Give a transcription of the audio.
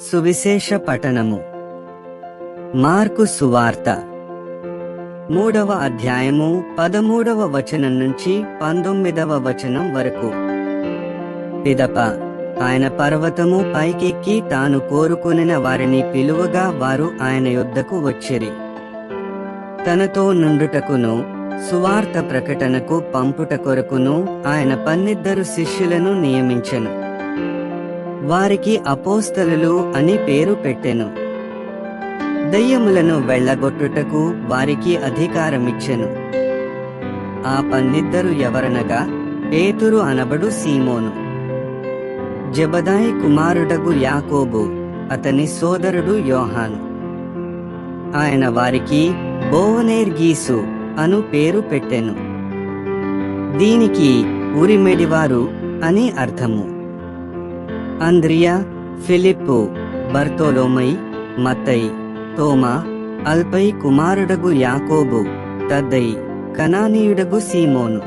సువిశేష పఠనము. మార్కు సువార్త. మూడవ అధ్యాయము పదమూడవ వచనం నుంచి పంతొమ్మిదవ వచనం వరకు. పిదప ఆయన పర్వతము పైకెక్కి తాను కోరుకొనిన వారిని పిలువగా వారు ఆయన యుద్ధకు వచ్చిరి. తనతో నుండుటకును సువార్త ప్రకటనకు పంపుట కొరకును ఆయన పన్నిద్దరు శిష్యులను నియమించను. వారికి అపోస్తలు అని పేరు పెట్టెను. దయ్యములను వెళ్ళగొట్టుటకు వారికి అధికారమిచ్చెను. ఆ పన్నిద్దరు ఎవరనగా పేతురు అనబడు సీమోను. జబదాయి కుమారుడగు యాకోబు అతని సోదరుడు యోహాను. ఆయన వారికి బోవనేర్గీసు అను పేరు పెట్టెను. దీనికి ఉరిమెడివారు అని అర్థము. ಅಂದ್ರಿಯಾ ಫಿಲಿಪ್ಪು ಬರ್ತೋಲೋಮೈ ಮತ್ತೈ ತೋಮಾ ಅಲ್ಪೈ ಕುಮಾರುಡಗು ಯಾಕೋಬು ತದ್ದೈ ಕನಾನಿಯುಡಗು ಸೀಮೋನು